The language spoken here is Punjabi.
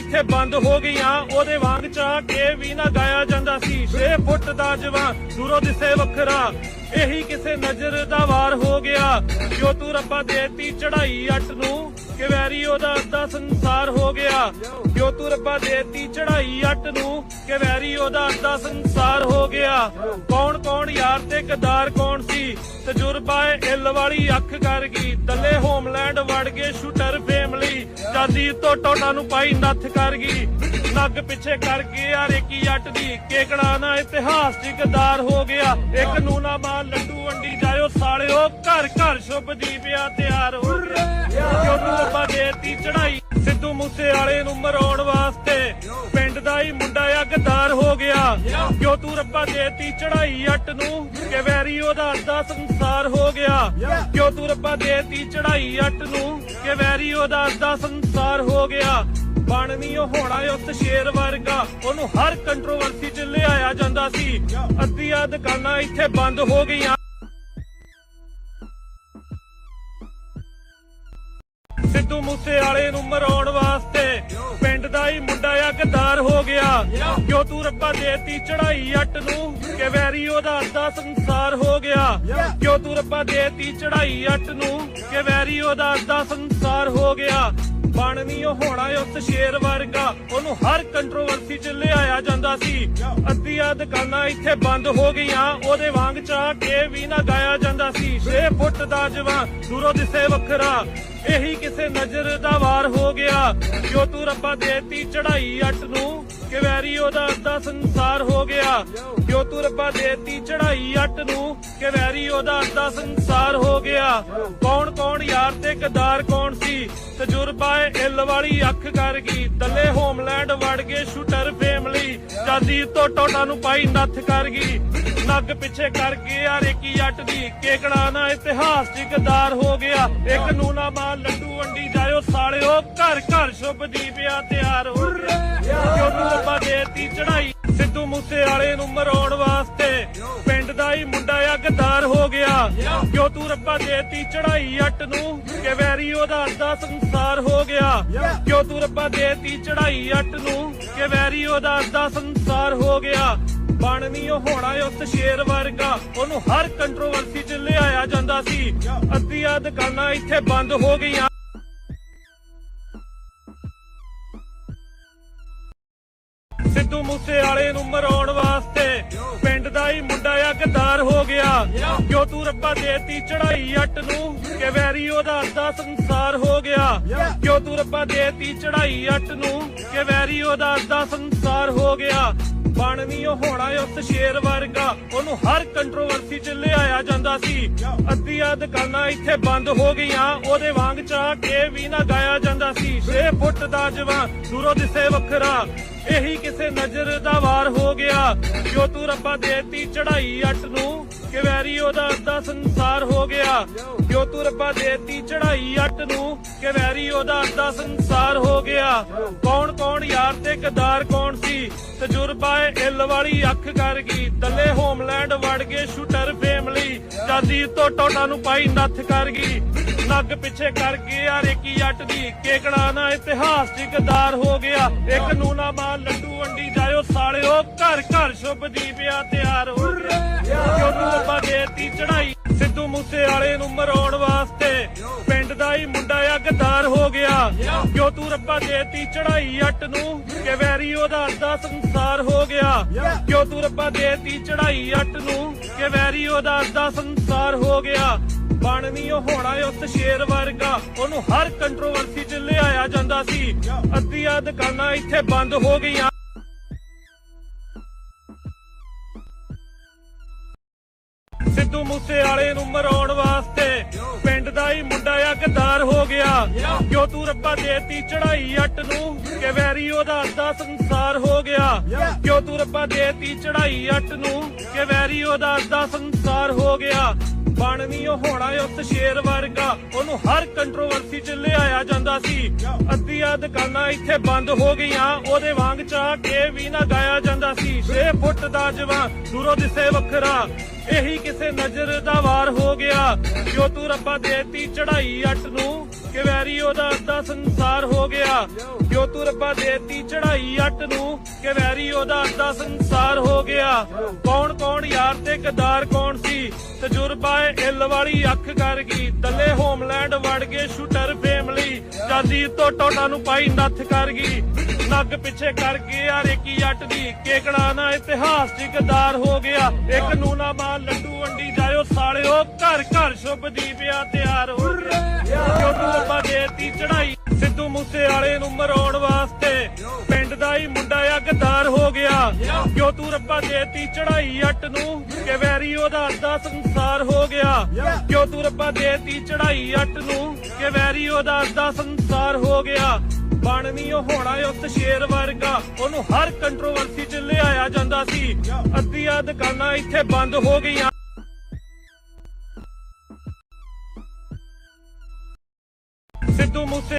ਇੱਥੇ ਬੰਦ ਹੋ ਗਈਆਂ, ਉਹਦੇ ਵਾਂਗ ਚਾਹ ਕੇ ਵੀ ਨਾ ਗਾਇਆ ਜਾਂਦਾ ਸੀ। 6 ਫੁੱਟ ਦਾ ਜਵਾਨ, ਦੂਰੋਂ ਦਿਸੇ ਵੱਖਰਾ, ਇਹੀ ਕਿਸੇ ਨਜ਼ਰ ਦਾ ਵਾਰ ਹੋ ਗਿਆ। ਜੋ ਤੂੰ ਰੱਬਾ ਦੇਤੀ ਚੜਾਈ ਅੱਟ ਨੂੰ? ਕਿ ਵੈਰੀ ਉਹਦਾ ਅੱਧਾ ਸੰਸਾਰ ਹੋ ਗਿਆ। ਜੋ ਤੂੰ ਰੱਬਾ ਦੇਤੀ ਚੜਾਈ ਅੱਟ ਨੂੰ? ਕਿ ਵੈਰੀ ਉਹਦਾ ਅੱਧਾ ਸੰਸਾਰ ਹੋ ਗਿਆ। ਕੌਣ ਕੌਣ ਯਾਰ ਤੇ ਗਦਾਰ ਕੌਣ ਸੀ? ਤਜਰਬਾ ਇਲ ਵਾਲੀ ਅੱਖ ਕਰ ਗਈ। ਦੱਲੇ ਹੋਮਲੈਂਡ ਵੜ ਗਏ, ਸ਼ੂਟਰ ਫੈਮਲੀ ਚਾਦੀ ਤੋਂ ਟੋਟਾ ਨੂੰ ਪਾਈ ਨੱਥ ਕਰ ਗਈ। ਨੱਗ ਪਿੱਛੇ ਕਰ ਯਾਰ ਕੀ ਅੱਟ ਦੀ ਕੇਕੜਾ ਨਾ ਇਤਿਹਾਸ ਚ ਗਦਾਰ ਹੋ ਗਿਆ। ਇੱਕ ਨੂੰ ਨਾ ਲੱਡੂ ਵੰਡੀ ਜਾਇਓ ਸਾਲਿਓ, ਘਰ ਘਰ ਸ਼ੁਭ ਦੀਪਿਆ ਤਿਆਰ ਹੋ ਗਿਆ। ਜੋ ਤੂੰ ਅੱਬਾ ਦੇਤੀ ਚੜਾਈ ਸਿੱਧੂ ਮੂਸੇ ਵਾਲੇ ਨੂੰ ਮਰਾਉਣ ਵਾਸਤੇ ਪਿੰਡ ਦਾ ਹੀ ਜੋ ਤੂੰ ਰੱਬਾ ਦੇਤੀ ਚੜਾਈ ਅੱਟ ਨੂੰ ਕਿ ਵੈਰੀ ਉਹਦਾ ਅੱਧਾ ਸੰਸਾਰ ਹੋ ਗਿਆ। ਜੋ ਤੂੰ ਰੱਬਾ ਦੇਤੀ ਚੜਾਈ ਅੱਟ ਨੂੰ ਕਿ ਵੈਰੀ ਉਹਦਾ ਅੱਧਾ ਸੰਸਾਰ ਹੋ ਗਿਆ। ਬਣਨੀ ਉਹ ਹੋਣਾ ਉਸ ਸ਼ੇਰ ਵਰਗਾ। ਉਹਨੂੰ ਹਰ ਕੰਟਰੋਵਰਸੀ 'ਚ ਲਿਆਇਆ ਜਾਂਦਾ ਸੀ। ਅੱਧੀਆਂ ਦੁਕਾਨਾਂ ਇੱਥੇ ਬੰਦ ਹੋ ਗਈਆਂ। ਸਿੱਧੂ ਮੂਸੇ ਵਾਲੇ ਨੂੰ ਮਰਾਉਣ ਵਾਸਤੇ ਹੀ ਹੋ ਗਿਆ। ਕਿਉਂ ਤੂੰ ਰੱਬਾ ਦੇਤੀ ਚੜਾਈ ਅੱਟ ਨੂੰ? ਕਿ ਵੈਰੀ ਉਹਦਾ ਅੱਧਾ ਸੰਸਾਰ ਹੋ ਗਿਆ। ਕਿਉਂ ਤੂੰ ਰੱਬਾ ਦੇਤੀ ਚੜਾਈ ਅੱਟ ਨੂੰ? ਕਿ ਵੈਰੀ ਉਹਦਾ ਅੱਧਾ ਸੰਸਾਰ ਹੋ ਗਿਆ। ਬਣਨੀ ਉਹ ਹੋਣਾ ਉਸ ਸ਼ੇਰ ਵਰਗਾ। ਉਹਨੂੰ ਹਰ ਕੰਟਰੋਵਰਸੀ 'ਚ ਲਿਆਇਆ ਜਾਂਦਾ ਸੀ। ਅੱਧੀਆਂ ਦੁਕਾਨਾਂ ਇੱਥੇ ਬੰਦ ਹੋ ਗਈਆਂ। ਉਹਦੇ ਵਾਂਗ ਚਾਹ ਕੇ ਵੀ ਨਾ ਗਾਇਆ ਜਾਂਦਾ ਸੀ। 6 ਫੁੱਟ ਦਾ ਜਵਾਨ, ਦੂਰੋਂ ਦਿਸੇ ਵੱਖਰਾ। ਇਹੀ ਕਿਸੇ ਨਜ਼ਰ ਦਾ ਵਾਰ ਹੋ ਗਿਆ। ਜੋ ਤੂੰ ਰੱਬਾ ਦੇਤੀ ਚੜਾਈ ਅੱਟ ਨੂੰ ਕਿ ਵੈਰੀ ਉਹਦਾ ਅੱਧਾ ਸੰਸਾਰ ਹੋ ਗਿਆ। ਜੋ ਤੂੰ ਰੱਬਾ ਦੇਤੀ ਚੜਾਈ ਅੱਟ ਨੂੰ ਕਿ ਵੈਰੀ ਉਹਦਾ ਅੱਧਾ ਸੰਸਾਰ ਹੋ ਗਿਆ। ਕੌਣ ਕੌਣ ਯਾਰ ਤੇ ਗਦਾਰ ਕੌਣ ਸੀ? ਤਜਰਬਾ ਏ ਇੱਲ ਵਾਲੀ ਅੱਖ ਕਰ ਗਈ। ਦੱਲੇ ਹੋਮਲੈਂਡ ਵੜ ਗਏ ਸ਼ੂਟਰ ਫੈਮਲੀ ਚਾਦੀ ਤੋਂ ਟੋਟਾ ਨੂੰ ਪਾਈ ਨੱਥ ਕਰ ਗਈ। ਨੱਗ ਪਿੱਛੇ ਕਰ ਗਏ ਯਾਰ ਕੀ ਦੀ ਕੇਕੜਾ ਨਾ ਇਤਿਹਾਸ ਚ ਗਦਾਰ ਹੋ ਗਿਆ। ਇੱਕ ਨੂੰ ਨਾ ਮਾਂ ਲੱਡੂ ਵੰਡੀ ਜਾਇਓ ਸਾਲਿਓ, ਘਰ ਘਰ ਸ਼ੁਭ ਦੀਪਿਆ ਤਿਆਰ ਹੋ ਗਿਆ। ਜੋ ਅੱਬਾ ਦੇਤੀ ਚੜਾਈ ਸਿੱਧੂ ਮੂਸੇ ਵਾਲੇ ਨੂੰ ਮਰਾਉਣ ਵਾਸਤੇ। ਪਿੰਡ ਦਾ ਹੀ ਮੁੰਡਾ ਆ ਗਦਾਰ ਹੋ ਗਿਆ। ਕਿਉਂ ਤੂੰ ਰੱਬਾ ਦੇਤੀ ਚੜਾਈ ਅੱਟ ਨੂੰ ਕਿ ਵੈਰੀ ਉਹਦਾ ਅੱਧਾ ਸੰਸਾਰ ਹੋ ਗਿਆ। ਜੋ ਤੂੰ ਰੱਬਾ ਦੇਤੀ ਚੜਾਈ ਅੱਟ ਨੂੰ ਕਿ ਵੈਰੀ ਉਹਦਾ ਅੱਧਾ ਸੰਸਾਰ ਹੋ ਗਿਆ। ਬਣਨੀ ਉਹ ਹੋਣਾ ਉਸ ਸ਼ੇਰ ਵਰਗਾ। ਉਹਨੂੰ ਹਰ ਕੰਟਰੋਵਰਸੀ 'ਚ ਲਿਆਇਆ ਜਾਂਦਾ ਸੀ। ਅੱਧੀਆਂ ਦੁਕਾਨਾਂ ਇੱਥੇ ਬੰਦ ਹੋ ਗਈਆਂ। ਸਿੱਧੂ ਮੂਸੇ ਵਾਲੇ ਨੂੰ ਮਰਾਉਣ ਵਾਸਤੇ ਪਿੰਡ ਦਾ ਹੀ ਮੁੰਡਾ ਆ ਗਦਾਰ ਹੋ ਗਿਆ। ਜੋ ਤੂੰ ਰੱਬਾ ਦੇਤੀ ਚੜਾਈ ਅੱਟ ਨੂੰ? ਕਿ ਵੈਰੀ ਉਹਦਾ ਅੱਧਾ ਸੰਸਾਰ ਹੋ ਗਿਆ। ਜੋ ਤੂੰ ਰੱਬਾ ਦੇਤੀ ਚੜਾਈ ਅੱਟ ਨੂੰ? ਕਿ ਵੈਰੀ ਉਹਦਾ ਅੱਧਾ ਸੰਸਾਰ ਹੋ ਗਿਆ। ਬਣਨੀ ਉਹ ਹੋਣਾ ਉਸ ਸ਼ੇਰ ਵਰਗਾ। ਉਹਨੂੰ ਹਰ ਕੰਟਰੋਵਰਸੀ 'ਚ ਲਿਆਇਆ ਜਾਂਦਾ ਸੀ। ਅੱਧੀਆਂ ਦੁਕਾਨਾਂ ਇੱਥੇ ਬੰਦ ਹੋ ਗਈਆਂ। ਉਹਦੇ ਵਾਂਗ ਚਾਹ ਕੇ ਵੀ ਨਾ ਗਾਇਆ ਜਾਂਦਾ ਸੀ। 6 ਫੁੱਟ ਦਾ ਜਵਾਨ, ਦੂਰੋਂ ਦਿਸੇ ਵੱਖਰਾ। ਇਹੀ ਕਿਸੇ ਨਜ਼ਰ ਦਾ ਵਾਰ ਹੋ ਗਿਆ। ਜੋ ਤੂੰ ਰੱਬਾ ਦੇਤੀ ਚੜਾਈ ਅੱਟ ਨੂੰ? ਕਿ ਵੈਰੀ ਉਹਦਾ ਅੱਧਾ ਸੰਸਾਰ ਹੋ ਗਿਆ? ਜੋ ਤੂੰ ਰੱਬਾ ਦੇਤੀ ਚੜਾਈ ਅੱਟ ਨੂੰ? ਕਿ ਵੈਰੀ ਉਹਦਾ ਅੱਧਾ ਸੰਸਾਰ ਹੋ ਗਿਆ? ਕੌਣ ਕੌਣ ਯਾਰ ਤੇ ਗਦਾਰ ਕੌਣ ਸੀ? ਤਜਰਬਾ ਏ ਇੱਲ ਵਾਲੀ ਅੱਖ ਕਰ ਗਈ। ਦੱਲੇ ਹੋਮਲੈਂਡ ਵੜ ਗਏ ਸ਼ੂਟਰ ਫੈਮਲੀ ਚਾਦੀ ਤੋਂ ਟੋਟਾ ਨੂੰ ਪਾਈ ਨੱਥ ਕਰ ਗਈ। ਨੱਗ ਪਿੱਛੇ ਕਰ ਗਏ ਯਾਰ ਕੀ ਅੱਟ ਦੀ। ਕੇਕੜਾ ਨਾ ਇਤਿਹਾਸ ਚ ਗਦਾਰ ਹੋ ਗਿਆ। ਇੱਕ ਨੂੰ ਨਾ ਮਾਂ ਲੱਡੂ ਵੰਡੀ ਜਾਇਓ ਸਾਲਿਓ। ਘਰ ਘਰ ਸ਼ੁਭ ਦੀਪਿਆ ਤਿਆਰ ਹੋ ਗਿਆ। ਜੋ ਤੂੰ ਦੇਤੀ ਚੜਾਈ ਸਿੱਧੂ ਮੂਸੇ ਵਾਲੇ ਨੂੰ ਮਰਾਉਣ ਵਾਸਤੇ। ਪਿੰਡ ਦਾ ਹੀ ਮੁੰਡਾ ਆ ਗਦਾਰ ਜੋ ਤੂੰ ਰੱਬਾ ਦੇਤੀ ਚੜਾਈ ਅੱਟ ਨੂੰ, ਕਿ ਵੈਰੀ ਉਹਦਾ ਅੱਧਾ ਸੰਸਾਰ ਹੋ ਗਿਆ। ਜੋ ਤੂੰ ਰੱਬਾ ਦੇਤੀ ਚੜਾਈ ਅੱਟ ਨੂੰ, ਕਿ ਵੈਰੀ ਉਹਦਾ ਅੱਧਾ ਸੰਸਾਰ ਹੋ ਗਿਆ। ਬਣਨੀ ਉਹ ਹੋਣਾ ਉਸ ਸ਼ੇਰ ਵਰਗਾ, ਉਹਨੂੰ ਹਰ ਕੰਟਰੋਵਰਸੀ 'ਚ ਲਿਆਇਆ ਜਾਂਦਾ ਸੀ। ਅੱਧੀਆਂ ਦੁਕਾਨਾਂ ਇੱਥੇ ਬੰਦ ਹੋ ਗਈਆਂ। ਸਿੱਧੂ ਮੂਸੇ ਵਾਲੇ ਨੂੰ ਮਰਾਉਣ ਵਾਸਤੇ ਪਿੰਡ ਦਾ ਹੀ ਮੁੰਡਾ ਆ, ਗਦਾਰ ਜੋ ਤੂੰ ਰੱਬਾ ਦੇਤੀ ਚੜਾਈ ਅੱਟ ਨੂੰ ਕਿ ਵੈਰੀ ਉਹਦਾ ਅੱਧਾ ਸੰਸਾਰ ਹੋ ਗਿਆ। ਜੋ ਤੂੰ ਰੱਬਾ ਦੇਤੀ ਚੜਾਈ ਅੱਟ ਨੂੰ ਕਿ ਵੈਰੀ ਉਹਦਾ ਅੱਧਾ ਸੰਸਾਰ ਹੋ ਗਿਆ। ਬਣਨੀ ਉਹ ਹੋਣਾ ਉਸ ਸ਼ੇਰ ਵਰਗਾ। ਉਹਨੂੰ ਹਰ ਕੰਟਰੋਵਰਸੀ 'ਚ ਲਿਆਇਆ ਜਾਂਦਾ ਸੀ। ਅੱਧੀਆਂ ਦੁਕਾਨਾਂ ਇੱਥੇ ਬੰਦ ਹੋ ਗਈਆਂ। ਉਹਦੇ ਵਾਂਗ ਚਾਹ ਕੇ ਵੀ ਨਾ ਗਾਇਆ ਜਾਂਦਾ ਸੀ। 6 ਫੁੱਟ ਦਾ ਜਵਾਨ ਦੂਰੋਂ ਦਿਸੇ ਵੱਖਰਾ। ਇਹੀ ਕਿਸੇ ਨਜ਼ਰ ਦਾ ਵਾਰ ਹੋ ਗਿਆ। ਜੋ ਤੂੰ ਰੱਬਾ ਦੇਤੀ ਚੜਾਈ ਅੱਟ ਨੂੰ ਕਿ ਵੈਰੀ ਉਹਦਾ ਅੱਧਾ ਸੰਸਾਰ ਹੋ ਗਿਆ। ਕਿਉਂ ਤੂੰ ਰੱਬਾ ਦੇਤੀ ਚੜਾਈ ਅੱਟ ਨੂੰ? ਕਿ ਵੈਰੀ ਉਹਦਾ ਅੱਧਾ ਸੰਸਾਰ ਹੋ ਗਿਆ। ਕੌਣ ਕੌਣ ਯਾਰ ਤੇ ਗਦਾਰ ਕੌਣ ਸੀ? ਤਜਰਬਾ ਏ ਵਾਲੀ ਅੱਖ ਕਰ ਗਈ। ਦੱਲੇ ਹੋਮਲੈਂਡ ਵੜ ਗਏ ਸ਼ੂਟਰ ਫੈਮਲੀ ਚਾਂਦੀ ਤੋਂ ਟੋਟਾ ਨੂੰ ਪਾਈ ਨੱਥ ਕਰ ਗਈ। ਨੱਗ ਪਿੱਛੇ ਕਰ ਗਏ ਯਾਰ ਇੱਕ ਦੀ ਕੇਕੜਾ ਨਾ ਇਤਿਹਾਸ ਚ ਗਦਾਰ ਹੋ ਗਿਆ। ਇੱਕ ਨੂਨਾ ਮਾਂ ਲੱਡੂ ਵੰਡੀ ਜਾਇਓ ਸਾਲਿਓ, ਘਰ ਘਰ ਸ਼ੁਭ ਦੀਪਿਆ ਤਿਆਰ ਹੋ ਗਿਆ। ਕਿਉਂ ਤੂੰ ਰੱਬਾ ਚੜਾਈ ਸਿੱਧੂ ਮੂਸੇ ਵਾਲੇ ਨੂੰ ਮਰਾਉਣ ਵਾਸਤੇ। ਪਿੰਡ ਦਾ ਹੀ ਮੁੰਡਾ ਆ ਗਦਾਰ ਹੋ ਗਿਆ। ਕਿਉਂ ਤੂੰ ਰੱਬਾ ਦੇਤੀ ਚੜਾਈ ਅੱਟ ਨੂੰ, ਕਿ ਵੈਰੀ ਉਹਦਾ ਅੱਧਾ ਸੰਸਾਰ ਹੋ ਗਿਆ। ਕਿਉਂ ਤੂੰ ਰੱਬਾ ਦੇਤੀ ਚੜਾਈ ਅੱਟ ਨੂੰ, ਕਿ ਵੈਰੀ ਉਹਦਾ ਅੱਧਾ ਸੰਸਾਰ ਹੋ ਗਿਆ। ਬਣਨੀ ਉਹ ਹੋਣਾ ਉਸ ਸ਼ੇਰ ਵਰਗਾ। ਉਹਨੂੰ ਹਰ ਕੰਟਰੋਵਰਸੀ 'ਚ ਲਿਆਇਆ ਜਾਂਦਾ ਸੀ। ਅੱਧੀਆਂ ਦੁਕਾਨਾਂ ਇੱਥੇ ਬੰਦ ਹੋ ਗਈਆਂ। ਸਿੱਧੂ ਮੂਸੇ